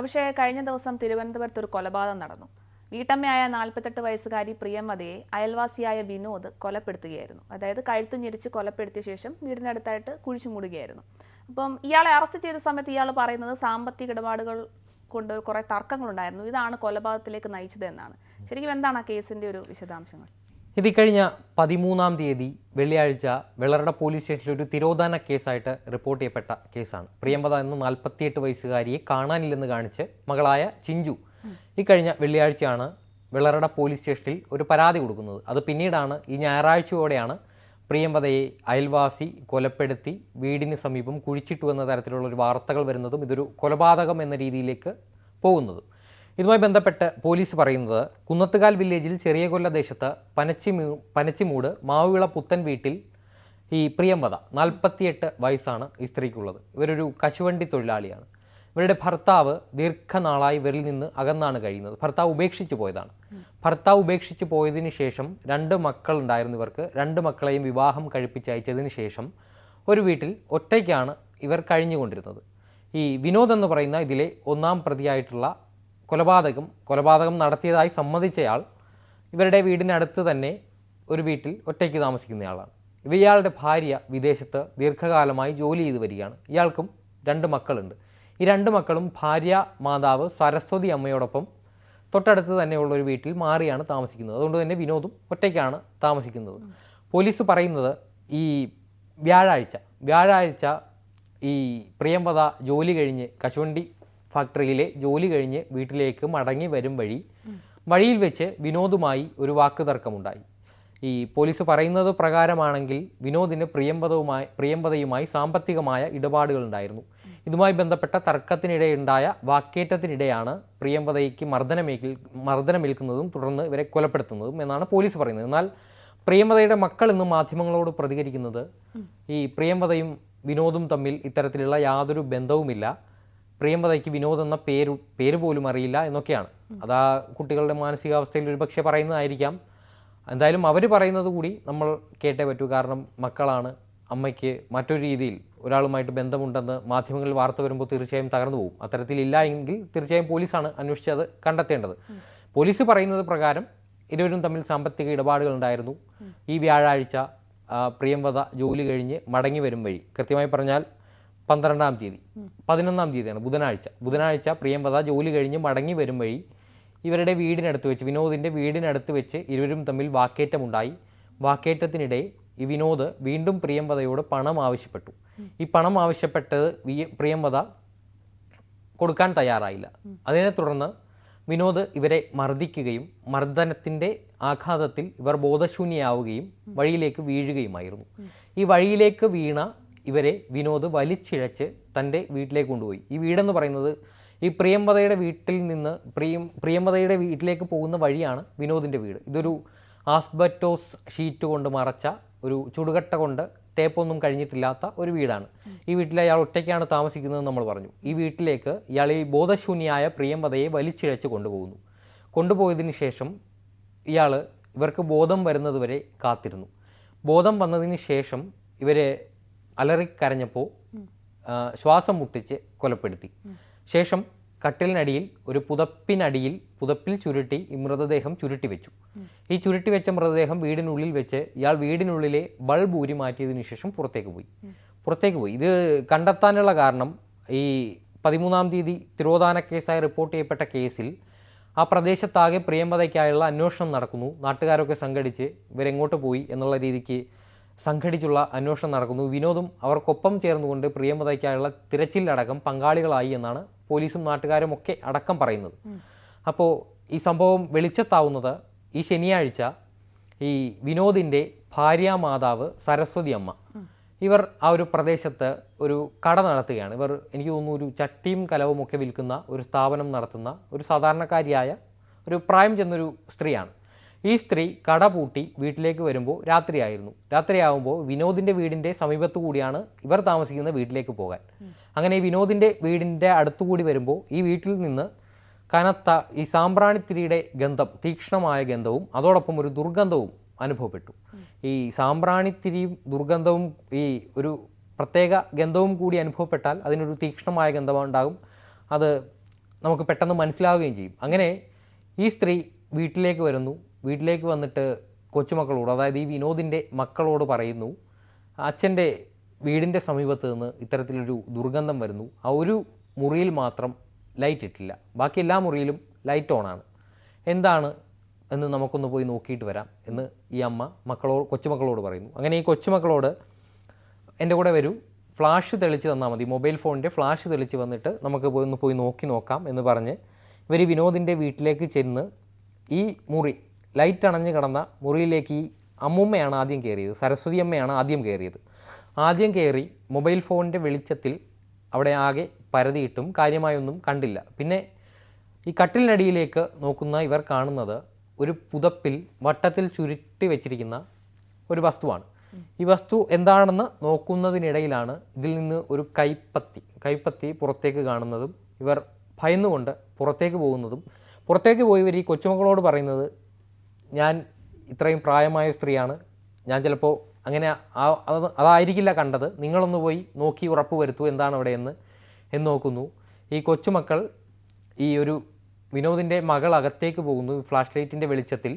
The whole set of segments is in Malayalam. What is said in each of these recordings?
പക്ഷേ കഴിഞ്ഞ ദിവസം തിരുവനന്തപുരത്ത് ഒരു കൊലപാതകം നടന്നു. വീട്ടമ്മയായ നാൽപ്പത്തെട്ട് വയസ്സുകാരി പ്രിയമതയെ അയൽവാസിയായ വിനോദ് കൊലപ്പെടുത്തുകയായിരുന്നു. അതായത് കഴുത്തു ഞെരിച്ച് കൊലപ്പെടുത്തിയ ശേഷം വീടിനടുത്തായിട്ട് കുഴിച്ചു മൂടുകയായിരുന്നു. അപ്പം ഇയാളെ അറസ്റ്റ് ചെയ്ത സമയത്ത് ഇയാൾ പറയുന്നത് സാമ്പത്തിക ഇടപാടുകൾ കൊണ്ട് കുറേ തർക്കങ്ങളുണ്ടായിരുന്നു. ഇതാണ് കൊലപാതകത്തിലേക്ക് നയിച്ചത് എന്നാണ് ശരിക്കും എന്താണ് ആ കേസിന്റെ ഒരു വിശദാംശങ്ങൾ? ഇത് കഴിഞ്ഞ പതിമൂന്നാം തീയതി വെള്ളിയാഴ്ച വെള്ളറട പോലീസ് സ്റ്റേഷനിൽ ഒരു തിരോധാന കേസായിട്ട് റിപ്പോർട്ട് ചെയ്യപ്പെട്ട കേസാണ്. പ്രിയമ്പത എന്ന നാൽപ്പത്തിയെട്ട് വയസ്സുകാരിയെ കാണാനില്ലെന്ന് കാണിച്ച് മകളായ ചിഞ്ചു. ഇക്കഴിഞ്ഞ കഴിഞ്ഞ വെള്ളിയാഴ്ചയാണ് വെള്ളറട പോലീസ് സ്റ്റേഷനിൽ ഒരു പരാതി കൊടുക്കുന്നത്. അത് പിന്നീടാണ് ഈ ഞായറാഴ്ചയോടെയാണ് പ്രിയമ്പതയെ അയൽവാസി കൊലപ്പെടുത്തി വീടിന് സമീപം കുഴിച്ചിട്ടു എന്ന തരത്തിലുള്ള ഒരു വാർത്തകൾ വരുന്നതും ഇതൊരു കൊലപാതകം എന്ന രീതിയിലേക്ക് പോകുന്നതും. ഇതുമായി ബന്ധപ്പെട്ട് പോലീസ് പറയുന്നത് കുന്നത്തുകാൽ വില്ലേജിൽ ചെറിയ കൊല്ല ദേശത്ത് പനച്ചിമൂ പനച്ചിമൂട് മാവുവിള പുത്തൻ വീട്ടിൽ ഈ പ്രിയംവത നാൽപ്പത്തിയെട്ട് വയസ്സാണ് ഈ സ്ത്രീക്കുള്ളത്. ഇവരൊരു കശുവണ്ടി തൊഴിലാളിയാണ്. ഇവരുടെ ഭർത്താവ് ദീർഘനാളായി ഇവരിൽ നിന്ന് അകന്നാണ് കഴിയുന്നത്. ഭർത്താവ് ഉപേക്ഷിച്ചു പോയതാണ്. ഭർത്താവ് ഉപേക്ഷിച്ചു പോയതിനു ശേഷം രണ്ട് മക്കൾ ഉണ്ടായിരുന്നു ഇവർക്ക്. രണ്ട് മക്കളെയും വിവാഹം കഴിപ്പിച്ചയച്ചതിന് ശേഷം ഒരു വീട്ടിൽ ഒറ്റയ്ക്കാണ് ഇവർ കഴിഞ്ഞുകൊണ്ടിരുന്നത്. ഈ വിനോദ് എന്ന് പറയുന്ന ഇതിലെ ഒന്നാം പ്രതിയായിട്ടുള്ള കൊലപാതകം കൊലപാതകം നടത്തിയതായി സമ്മതിച്ചയാൾ ഇവരുടെ വീടിനടുത്ത് തന്നെ ഒരു വീട്ടിൽ ഒറ്റയ്ക്ക് താമസിക്കുന്നയാളാണ്. ഇവയാളുടെ ഭാര്യ വിദേശത്ത് ദീർഘകാലമായി ജോലി ചെയ്തു വരികയാണ്. ഇയാൾക്കും രണ്ട് മക്കളുണ്ട്. ഈ രണ്ട് മക്കളും ഭാര്യ മാതാവ് സരസ്വതി അമ്മയോടൊപ്പം തൊട്ടടുത്ത് തന്നെയുള്ള ഒരു വീട്ടിൽ മാറിയാണ് താമസിക്കുന്നത്. അതുകൊണ്ട് തന്നെ വിനോദും ഒറ്റയ്ക്കാണ് താമസിക്കുന്നത്. പോലീസ് പറയുന്നത് ഈ വ്യാഴാഴ്ച. വ്യാഴാഴ്ച ഈ പ്രിയംപത ജോലി കഴിഞ്ഞ് കശുവണ്ടി ഫാക്ടറിയിലെ ജോലി കഴിഞ്ഞ് വീട്ടിലേക്ക് മടങ്ങി വരും വഴി വഴിയിൽ വെച്ച് വിനോദുമായി ഒരു വാക്ക് തർക്കമുണ്ടായി. ഈ പോലീസ് പറയുന്നത് പ്രകാരമാണെങ്കിൽ വിനോദിന് പ്രിയമ്പതവുമായി പ്രിയമ്പതയുമായി സാമ്പത്തികമായ ഇടപാടുകൾ ഉണ്ടായിരുന്നു. ഇതുമായി ബന്ധപ്പെട്ട തർക്കത്തിനിടെ ഉണ്ടായ വാക്കേറ്റത്തിനിടെയാണ് പ്രിയമ്പതയ്ക്ക് മർദ്ദനമേൽ മർദ്ദനമേൽക്കുന്നതും തുടർന്ന് ഇവരെ കൊലപ്പെടുത്തുന്നതും എന്നാണ് പോലീസ് പറയുന്നത്. എന്നാൽ പ്രിയമ്പതയുടെ മക്കൾ ഇന്ന് മാധ്യമങ്ങളോട് പ്രതികരിക്കുന്നത് ഈ പ്രിയമ്പതയും വിനോദും തമ്മിൽ ഇത്തരത്തിലുള്ള യാതൊരു ബന്ധവുമില്ല. പ്രിയംവദയ്ക്ക് വിനോദ് എന്ന പേര് പേര് പോലും അറിയില്ല എന്നൊക്കെയാണ്. അത് ആ കുട്ടികളുടെ മാനസികാവസ്ഥയിൽ ഒരുപക്ഷെ പറയുന്നതായിരിക്കാം. എന്തായാലും അവർ പറയുന്നത് കൂടി നമ്മൾ കേട്ടേ പറ്റൂ. കാരണം മക്കളാണ് അമ്മയ്ക്ക് മറ്റൊരു രീതിയിൽ ഒരാളുമായിട്ട് ബന്ധമുണ്ടെന്ന് മാധ്യമങ്ങളിൽ വാർത്ത വരുമ്പോൾ തീർച്ചയായും തകർന്നു പോകും. അത്തരത്തിലില്ല എങ്കിൽ തീർച്ചയായും പോലീസാണ് അന്വേഷിച്ച് അത് കണ്ടെത്തേണ്ടത്. പോലീസ് പറയുന്നത് പ്രകാരം ഇരുവരും തമ്മിൽ സാമ്പത്തിക ഇടപാടുകൾ ഉണ്ടായിരുന്നു. ഈ വ്യാഴാഴ്ച പ്രിയംവത ജോലി കഴിഞ്ഞ് മടങ്ങി വരും വഴി. കൃത്യമായി പറഞ്ഞാൽ പന്ത്രണ്ടാം തീയതി. പതിനൊന്നാം തീയതിയാണ് ബുധനാഴ്ച. ബുധനാഴ്ച പ്രിയംവദ ജോലി കഴിഞ്ഞ് മടങ്ങി വരും വഴി ഇവരുടെ വീടിനടുത്ത് വെച്ച് വിനോദിന്റെ വീടിനടുത്ത് വെച്ച് ഇരുവരും തമ്മിൽ വാക്കേറ്റമുണ്ടായി. വാക്കേറ്റത്തിനിടെ ഈ വിനോദ് വീണ്ടും പ്രിയംവദയോട് പണം ആവശ്യപ്പെട്ടു. ഈ പണം ആവശ്യപ്പെട്ടത് പ്രിയംവദ കൊടുക്കാൻ തയ്യാറായില്ല. അതിനെ തുടർന്ന് വിനോദ് ഇവരെ മർദ്ദിക്കുകയും മർദ്ദനത്തിന്റെ ആഘാതത്തിൽ ഇവർ ബോധശൂന്യയാവുകയും വഴിയിലേക്ക് വീഴുകയുമായിരുന്നു. ഈ വഴിയിലേക്ക് വീണ ഇവരെ വിനോദ് വലിച്ചിഴച്ച് തന്റെ വീട്ടിലേക്ക് കൊണ്ടുപോയി. ഈ വീടെന്ന് പറയുന്നത് ഈ പ്രിയംവദയുടെ വീട്ടിൽ നിന്ന് പ്രിയം പ്രിയംവദയുടെ വീട്ടിലേക്ക് പോകുന്ന വഴിയാണ് വിനോദിന്റെ വീട്. ഇതൊരു ആസ്ബറ്റോസ് ഷീറ്റ് കൊണ്ട് മറച്ച ഒരു ചുടുകട്ട കൊണ്ട് തേപ്പൊന്നും കഴിഞ്ഞിട്ടില്ലാത്ത ഒരു വീടാണ്. ഈ വീട്ടിൽ അയാൾ ഒറ്റയ്ക്കാണ് താമസിക്കുന്നത് നമ്മൾ പറഞ്ഞു. ഈ വീട്ടിലേക്ക് ഇയാൾ ഈ ബോധശൂന്യായ പ്രിയംവദയെ വലിച്ചിഴച്ച് കൊണ്ടുപോകുന്നു. കൊണ്ടുപോയതിന് ശേഷം ഇയാൾ ഇവർക്ക് ബോധം വരുന്നതുവരെ കാത്തിരുന്നു. ബോധം വന്നതിന് ശേഷം ഇവരെ അലറിക്കരഞ്ഞപ്പോൾ കരഞ്ഞപ്പോൾ ശ്വാസം മുട്ടിച്ച് കൊലപ്പെടുത്തി. ശേഷം കട്ടിലിനടിയിൽ ഒരു പുതപ്പിനടിയിൽ പുതപ്പിൽ ചുരുട്ടി ഈ മൃതദേഹം ചുരുട്ടി വെച്ചു. ഈ ചുരുട്ടി വെച്ച മൃതദേഹം വീടിനുള്ളിൽ വെച്ച് ഇയാൾ വീടിനുള്ളിലെ ബൾബ് ഊരി മാറ്റിയതിനു ശേഷം പുറത്തേക്ക് പോയി. പുറത്തേക്ക് പോയി. ഇത് കണ്ടെത്താനുള്ള കാരണം ഈ പതിമൂന്നാം തീയതി തിരോധാന കേസായി റിപ്പോർട്ട് ചെയ്യപ്പെട്ട കേസിൽ ആ പ്രദേശത്താകെ പ്രിയമതയ്ക്കായുള്ള അന്വേഷണം നടക്കുന്നു. നാട്ടുകാരൊക്കെ സംഘടിച്ച് ഇവരെങ്ങോട്ട് പോയി എന്നുള്ള രീതിക്ക് സംഘടിച്ചുള്ള അന്വേഷണം നടക്കുന്നു. വിനോദും അവർക്കൊപ്പം ചേർന്നുകൊണ്ട് പ്രിയമതയ്ക്കായുള്ള തിരച്ചിലടക്കം പങ്കാളികളായി എന്നാണ് പോലീസും നാട്ടുകാരും ഒക്കെ അടക്കം പറയുന്നത്. അപ്പോൾ ഈ സംഭവം വെളിച്ചത്താവുന്നത് ഈ ശനിയാഴ്ച ഈ വിനോദിന്റെ ഭാര്യ മാതാവ് സരസ്വതി അമ്മ. ഇവർ ആ ഒരു പ്രദേശത്ത് ഒരു കട നടത്തുകയാണ്. ഇവർ എനിക്ക് തോന്നുന്നു ഒരു ചട്ടിയും കലവും ഒക്കെ വിൽക്കുന്ന ഒരു സ്ഥാപനം നടത്തുന്ന ഒരു സാധാരണക്കാരിയായ ഒരു പ്രായം ചെന്നൊരു സ്ത്രീയാണ്. ഈ സ്ത്രീ കട പൂട്ടി വീട്ടിലേക്ക് വരുമ്പോൾ രാത്രിയായിരുന്നു. രാത്രിയാവുമ്പോൾ വിനോദിന്റെ വീടിന്റെ സമീപത്തു കൂടിയാണ് ഇവർ താമസിക്കുന്ന വീട്ടിലേക്ക് പോകാൻ. അങ്ങനെ വിനോദിന്റെ വീടിന്റെ അടുത്തുകൂടി വരുമ്പോൾ ഈ വീട്ടിൽ നിന്ന് കനത്ത ഈ സാമ്പ്രാണിത്തിരിയുടെ ഗന്ധം തീക്ഷ്ണമായ ഗന്ധവും അതോടൊപ്പം ഒരു ദുർഗന്ധവും അനുഭവപ്പെട്ടു. ഈ സാമ്പ്രാണിത്തിരിയും ദുർഗന്ധവും ഈ ഒരു പ്രത്യേക ഗന്ധവും കൂടി അനുഭവപ്പെട്ടാൽ അതിനൊരു തീക്ഷ്ണമായ ഗന്ധമുണ്ടാകും അത് നമുക്ക് പെട്ടെന്ന് മനസ്സിലാവുകയും ചെയ്യും. അങ്ങനെ ഈ സ്ത്രീ വീട്ടിലേക്ക് വരുന്നു. വീട്ടിലേക്ക് വന്നിട്ട് കൊച്ചുമക്കളോട് അതായത് ഈ വിനോദിന്റെ മക്കളോട് പറയുന്നു അച്ഛന്റെ വീടിന്റെ സമീപത്ത് നിന്ന് ഇത്തരത്തിലൊരു ദുർഗന്ധം വരുന്നു. ആ ഒരു മുറിയിൽ മാത്രം ലൈറ്റ് ഇട്ടില്ല. ബാക്കി എല്ലാ മുറിയിലും ലൈറ്റ് ഓണാണ് എന്താണ് എന്ന് നമുക്കൊന്ന് പോയി നോക്കിയിട്ട് വരാം എന്ന് ഈ അമ്മ മക്കളോട് കൊച്ചുമക്കളോട് പറയുന്നു. അങ്ങനെ ഈ കൊച്ചുമക്കളോട് എന്റെ കൂടെ വരൂ. ഫ്ലാഷ് തെളിച്ച് തന്നാൽ മതി. മൊബൈൽ ഫോണിന്റെ ഫ്ലാഷ് തെളിച്ച് വന്നിട്ട് നമുക്ക് ഒന്ന് പോയി നോക്കി നോക്കാം എന്ന് പറഞ്ഞ് ഇവർ വിനോദിന്റെ വീട്ടിലേക്ക് ചെന്ന് ഈ മുറി ലൈറ്റ് അണഞ്ഞ് കിടന്ന മുറിയിലേക്ക് ഈ അമ്മൂമ്മയാണ് ആദ്യം കയറിയത് സരസ്വതി അമ്മയാണ് ആദ്യം കയറിയത്. ആദ്യം കയറി മൊബൈൽ ഫോണിന്റെ വെളിച്ചത്തിൽ അവിടെ ആകെ പരതിയിട്ടും കാര്യമായൊന്നും കണ്ടില്ല. പിന്നെ ഈ കട്ടിലിനടിയിലേക്ക് നോക്കുന്ന ഇവർ കാണുന്നത് ഒരു പുതപ്പിൽ വട്ടത്തിൽ ചുരുട്ടി വെച്ചിരിക്കുന്ന ഒരു വസ്തുവാണ്. ഈ വസ്തു എന്താണെന്ന് നോക്കുന്നതിനിടയിലാണ് ഇതിൽ നിന്ന് ഒരു കൈപ്പത്തി കൈപ്പത്തി പുറത്തേക്ക് കാണുന്നതും ഇവർ ഭയന്നുകൊണ്ട് പുറത്തേക്ക് പോകുന്നതും. പുറത്തേക്ക് പോയി ഇവർ ഈ കൊച്ചുമക്കളോട് പറയുന്നത് ഞാൻ ഇത്രയും പ്രായമായ സ്ത്രീയാണ്. ഞാൻ ചിലപ്പോൾ അങ്ങനെ അതായിരിക്കില്ല കണ്ടത്. നിങ്ങളൊന്ന് പോയി നോക്കി ഉറപ്പ് വരുത്തൂ എന്താണ് അവിടെ എന്ന് എന്ന് നോക്കുന്നു. ഈ കൊച്ചുമക്കൾ ഈ ഒരു വിനോദിന്റെ മകൾ അകത്തേക്ക് പോകുന്നു. ഫ്ലാഷ് ലൈറ്റിന്റെ വെളിച്ചത്തിൽ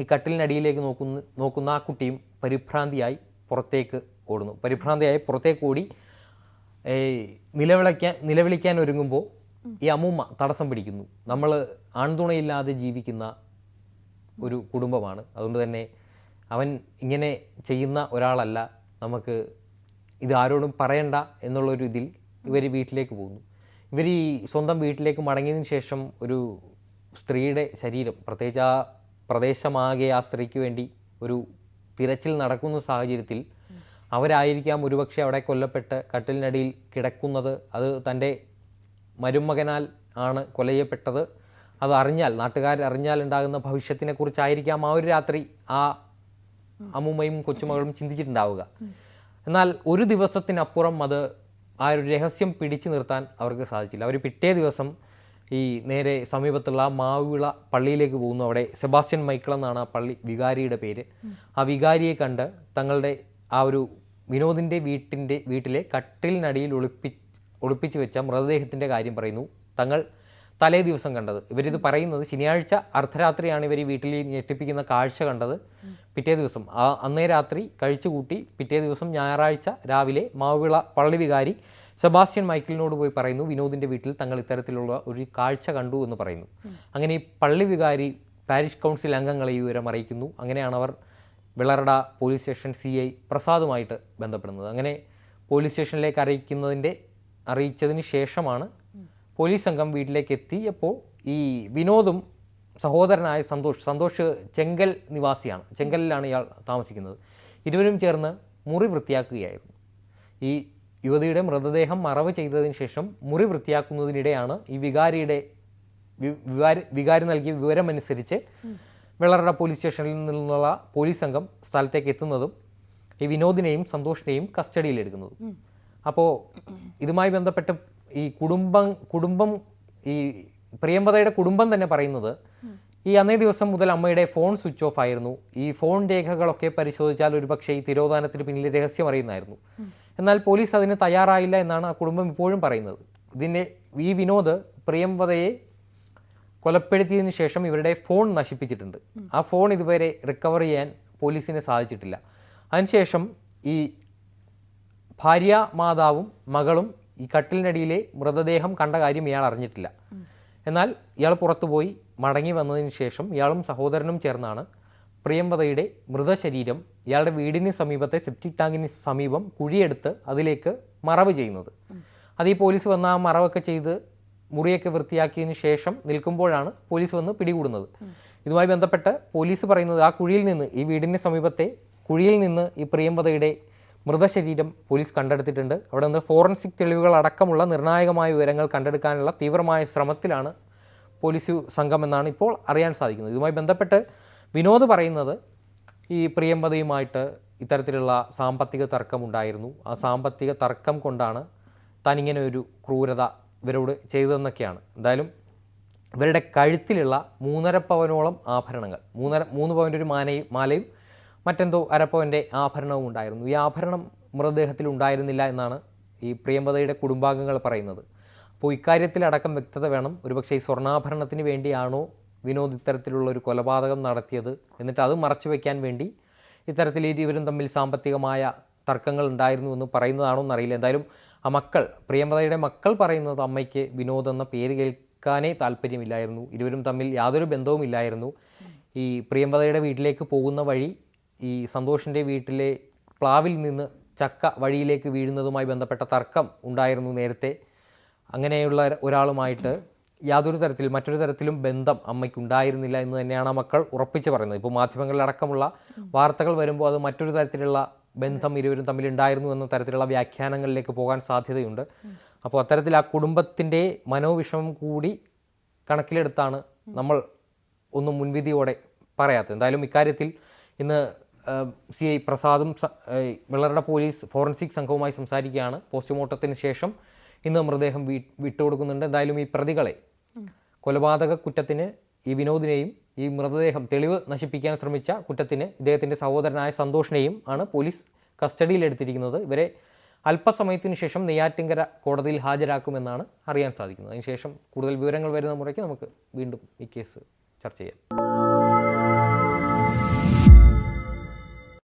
ഈ കട്ടിലിനടിയിലേക്ക് നോക്കുന്ന നോക്കുന്ന ആ കുട്ടിയും പരിഭ്രാന്തിയായി പുറത്തേക്ക് ഓടുന്നു. പരിഭ്രാന്തിയായി പുറത്തേക്ക് ഓടി നിലവിളിക്കാൻ നിലവിളിക്കാൻ ഒരുങ്ങുമ്പോൾ ഈ അമ്മൂമ്മ തടസ്സം പിടിക്കുന്നു. നമ്മൾ ആൺതുണയില്ലാതെ ജീവിക്കുന്ന ഒരു കുടുംബമാണ്. അതുകൊണ്ട് തന്നെ അവൻ ഇങ്ങനെ ചെയ്യുന്ന ഒരാളല്ല. നമുക്ക് ഇത് ആരോടും പറയണ്ട എന്നുള്ളൊരു ഇതിൽ ഇവർ വീട്ടിലേക്ക് പോകുന്നു. ഇവർ ഈ സ്വന്തം വീട്ടിലേക്ക് മടങ്ങിയതിന് ശേഷം ഒരു സ്ത്രീയുടെ ശരീരം പ്രത്യേകിച്ച് ആ പ്രദേശമാകെ ആ സ്ത്രീക്ക് വേണ്ടി ഒരു തിരച്ചിൽ നടക്കുന്ന സാഹചര്യത്തിൽ അവരായിരിക്കാം ഒരുപക്ഷെ അവിടെ കൊല്ലപ്പെട്ട് കട്ടിലിനടിയിൽ കിടക്കുന്നത്. അത് തന്റെ മരുമകനാൽ ആണ് കൊല ചെയ്യപ്പെട്ടത് അത് അറിഞ്ഞാൽ നാട്ടുകാർ അറിഞ്ഞാൽ ഉണ്ടാകുന്ന ഭവിഷ്യത്തിനെ കുറിച്ചായിരിക്കാം ആ ഒരു രാത്രി ആ അമ്മുമ്മയും കൊച്ചുമകളും ചിന്തിച്ചിട്ടുണ്ടാവുക. എന്നാൽ ഒരു ദിവസത്തിനപ്പുറം അത് ആ ഒരു രഹസ്യം പിടിച്ചു നിർത്താൻ അവർക്ക് സാധിച്ചില്ല. അവർ പിറ്റേ ദിവസം ഈ നേരെ സമീപത്തുള്ള മാവിള പള്ളിയിലേക്ക് പോകുന്നു. അവിടെ സെബാസ്റ്റ്യൻ മൈക്കിൾ എന്നാണ് ആ പള്ളി വികാരിയുടെ പേര്. ആ വികാരിയെ കണ്ട് തങ്ങളുടെ ആ ഒരു വിനോദിന്റെ വീട്ടിന്റെ വീട്ടിലെ കട്ടിലിനടിയിൽ ഒളിപ്പി ഒളിപ്പിച്ചു വെച്ച മൃതദേഹത്തിന്റെ കാര്യം പറയുന്നു. തങ്ങൾ തലേ ദിവസം കണ്ടത്. ഇവരിത് പറയുന്നത് ശനിയാഴ്ച അർദ്ധരാത്രിയാണ് ഇവർ ഈ വീട്ടിൽ ഞെട്ടിപ്പിക്കുന്ന കാഴ്ച കണ്ടത്. പിറ്റേ ദിവസം. ആ അന്നേ രാത്രി കഴിച്ചുകൂട്ടി പിറ്റേ ദിവസം ഞായറാഴ്ച രാവിലെ മാവിള പള്ളി വികാരി സെബാസ്റ്റ്യൻ മൈക്കിളിനോട് പോയി പറയുന്നു വിനോദിന്റെ വീട്ടിൽ തങ്ങൾ ഇത്തരത്തിലുള്ള ഒരു കാഴ്ച കണ്ടു എന്ന് പറയുന്നു. അങ്ങനെ ഈ പള്ളി വികാരി പാരിഷ് കൗൺസിൽ അംഗങ്ങളെ ഈ വിവരം അറിയിക്കുന്നു. അങ്ങനെയാണ് അവർ വിളറട പോലീസ് സ്റ്റേഷൻ സി ഐ പ്രസാദുമായിട്ട് ബന്ധപ്പെടുന്നത്. അങ്ങനെ പോലീസ് സ്റ്റേഷനിലേക്ക് അറിയിക്കുന്നതിന്റെ അറിയിച്ചതിന് ശേഷമാണ് പോലീസ് സംഘം വീട്ടിലേക്ക് എത്തിയപ്പോൾ ഈ വിനോദും സഹോദരനായ സന്തോഷ് സന്തോഷ് ചെങ്കൽ നിവാസിയാണ്. ചെങ്കലിലാണ് ഇയാൾ താമസിക്കുന്നത്. ഇരുവരും ചേർന്ന് മുറി വൃത്തിയാക്കുകയായിരുന്നു. ഈ യുവതിയുടെ മൃതദേഹം മറവ് ചെയ്തതിന് ശേഷം മുറി വൃത്തിയാക്കുന്നതിനിടെയാണ് ഈ വികാരിയുടെ വികാരി നൽകിയ വിവരമനുസരിച്ച് വെള്ളറട പോലീസ് സ്റ്റേഷനിൽ നിന്നുള്ള പോലീസ് സംഘം സ്ഥലത്തേക്ക് എത്തുന്നതും ഈ വിനോദിനെയും സന്തോഷിനെയും കസ്റ്റഡിയിലെടുക്കുന്നതും. അപ്പോൾ ഇതുമായി ബന്ധപ്പെട്ട് ഈ കുടുംബം കുടുംബം ഈ പ്രിയമ്പതയുടെ കുടുംബം തന്നെ പറയുന്നത് ഈ അന്നേ ദിവസം മുതൽ അമ്മയുടെ ഫോൺ സ്വിച്ച് ഓഫ് ആയിരുന്നു. ഈ ഫോൺ രേഖകളൊക്കെ പരിശോധിച്ചാൽ ഒരുപക്ഷെ ഈ തിരോധാനത്തിന് പിന്നിൽ രഹസ്യം അറിയുന്നതായിരുന്നു. എന്നാൽ പോലീസ് അതിന് തയ്യാറായില്ല എന്നാണ് ആ കുടുംബം ഇപ്പോഴും പറയുന്നത്. ഇതിനെ ഈ വിനോദ് പ്രിയംവതയെ കൊലപ്പെടുത്തിയതിനു ശേഷം ഇവരുടെ ഫോൺ നശിപ്പിച്ചിട്ടുണ്ട്. ആ ഫോൺ ഇതുവരെ റിക്കവർ ചെയ്യാൻ പോലീസിന് സാധിച്ചിട്ടില്ല. അതിനുശേഷം ഈ ഭാര്യ മാതാവും മകളും ഈ കട്ടിലിനടിയിലെ മൃതദേഹം കണ്ട കാര്യം ഇയാൾ അറിഞ്ഞിട്ടില്ല. എന്നാൽ ഇയാൾ പുറത്തുപോയി മടങ്ങി വന്നതിന് ശേഷം ഇയാളും സഹോദരനും ചേർന്നാണ് പ്രിയംവദയുടെ മൃതശരീരം ഇയാളുടെ വീടിന് സമീപത്തെ സെപ്റ്റിക് ടാങ്കിന് സമീപം കുഴിയെടുത്ത് അതിലേക്ക് മറവ് ചെയ്യുന്നത്. അത് ഈ പോലീസ് വന്ന് ആ മറവൊക്കെ ചെയ്ത് മുറിയൊക്കെ വൃത്തിയാക്കിയതിന് ശേഷം നിൽക്കുമ്പോഴാണ് പോലീസ് വന്ന് പിടികൂടുന്നത്. ഇതുമായി ബന്ധപ്പെട്ട് പോലീസ് പറയുന്നത് ആ കുഴിയിൽ നിന്ന് ഈ വീടിന് സമീപത്തെ കുഴിയിൽ നിന്ന് ഈ പ്രിയംവദയുടെ മൃതശരീരം പോലീസ് കണ്ടെടുത്തിട്ടുണ്ട്. അവിടെ നിന്ന് ഫോറൻസിക് തെളിവുകൾ അടക്കമുള്ള നിർണായകമായ വിവരങ്ങൾ കണ്ടെടുക്കാനുള്ള തീവ്രമായ ശ്രമത്തിലാണ് പോലീസ് സംഘം എന്നാണ് ഇപ്പോൾ അറിയാൻ സാധിക്കുന്നത്. ഇതുമായി ബന്ധപ്പെട്ട് വിനോദ് പറയുന്നത് ഈ പ്രിയമ്പതയുമായിട്ട് ഇത്തരത്തിലുള്ള സാമ്പത്തിക തർക്കമുണ്ടായിരുന്നു ആ സാമ്പത്തിക തർക്കം കൊണ്ടാണ് താൻ ഇങ്ങനെ ഒരു ക്രൂരത ഇവരോട് ചെയ്തതെന്നൊക്കെയാണ്. എന്തായാലും ഇവരുടെ കഴുത്തിലുള്ള മൂന്നര പവനോളം ആഭരണങ്ങൾ മൂന്നര മൂന്ന് പവന്റെ ഒരു മാനയും മാലയും മറ്റെന്തോ അരപ്പവന്റെ ആഭരണവും ഉണ്ടായിരുന്നു. ഈ ആഭരണം മൃതദേഹത്തിൽ ഉണ്ടായിരുന്നില്ല എന്നാണ് ഈ പ്രിയമ്പതയുടെ കുടുംബാംഗങ്ങൾ പറയുന്നത്. അപ്പോൾ ഇക്കാര്യത്തിലടക്കം വ്യക്തത വേണം. ഒരുപക്ഷെ ഈ സ്വർണാഭരണത്തിന് വേണ്ടിയാണോ വിനോദ് ഇത്തരത്തിലുള്ള ഒരു കൊലപാതകം നടത്തിയത്? എന്നിട്ട് അത് മറച്ചു വയ്ക്കാൻ വേണ്ടി ഇത്തരത്തിൽ ഇരുവരും തമ്മിൽ സാമ്പത്തികമായ തർക്കങ്ങൾ ഉണ്ടായിരുന്നു എന്ന് പറയുന്നതാണോ എന്നറിയില്ല. എന്തായാലും ആ മക്കൾ പ്രിയമ്പതയുടെ മക്കൾ പറയുന്നത് അമ്മയ്ക്ക് വിനോദ് എന്ന പേര് കേൾക്കാനേ താല്പര്യമില്ലായിരുന്നു. ഇരുവരും തമ്മിൽ യാതൊരു ബന്ധവുമില്ലായിരുന്നു. ഈ പ്രിയമ്പതയുടെ വീട്ടിലേക്ക് പോകുന്ന വഴി ഈ സന്തോഷിന്റെ വീട്ടിലെ പ്ലാവിൽ നിന്ന് ചക്ക വഴിയിലേക്ക് വീഴുന്നതുമായി ബന്ധപ്പെട്ട തർക്കം ഉണ്ടായിരുന്നു നേരത്തെ. അങ്ങനെയുള്ള ഒരാളുമായിട്ട് യാതൊരു തരത്തിൽ മറ്റൊരു തരത്തിലും ബന്ധം അമ്മയ്ക്കുണ്ടായിരുന്നില്ല എന്ന് തന്നെയാണ് മക്കൾ ഉറപ്പിച്ച് പറയുന്നത്. ഇപ്പോൾ മാധ്യമങ്ങളിലടക്കമുള്ള വാർത്തകൾ വരുമ്പോൾ അത് മറ്റൊരു തരത്തിലുള്ള ബന്ധം ഇരുവരും തമ്മിൽ ഉണ്ടായിരുന്നു എന്ന തരത്തിലുള്ള വ്യാഖ്യാനങ്ങളിലേക്ക് പോകാൻ സാധ്യതയുണ്ട്. അപ്പോൾ അത്തരത്തിൽ ആ കുടുംബത്തിന്റെ മനോവിഷമം കൂടി കണക്കിലെടുത്താണ് നമ്മൾ ഒന്നും മുൻവിധിയോടെ പറയാത്തത്. എന്തായാലും ഇക്കാര്യത്തിൽ ഇന്ന് സി ഐ പ്രസാദും വെള്ളറട പോലീസ് ഫോറൻസിക് സംഘവുമായി സംസാരിക്കുകയാണ്. പോസ്റ്റ്മോർട്ടത്തിന് ശേഷം ഇന്ന് മൃതദേഹം വീ വിട്ടുകൊടുക്കുന്നുണ്ട്. എന്തായാലും ഈ പ്രതികളെ കൊലപാതക കുറ്റത്തിന് ഈ വിനോദിനെയും ഈ മൃതദേഹം തെളിവ് നശിപ്പിക്കാൻ ശ്രമിച്ച കുറ്റത്തിന് ഇദ്ദേഹത്തിന്റെ സഹോദരനായ സന്തോഷിനെയും ആണ് പോലീസ് കസ്റ്റഡിയിലെടുത്തിരിക്കുന്നത് ഇവരെ അല്പസമയത്തിന് ശേഷം നെയ്യാറ്റിങ്കര കോടതിയിൽ ഹാജരാക്കുമെന്നാണ് അറിയാൻ സാധിക്കുന്നത്. അതിനുശേഷം കൂടുതൽ വിവരങ്ങൾ വരുന്ന മുറയ്ക്ക് നമുക്ക് വീണ്ടും ഈ കേസ് ചർച്ച ചെയ്യാം.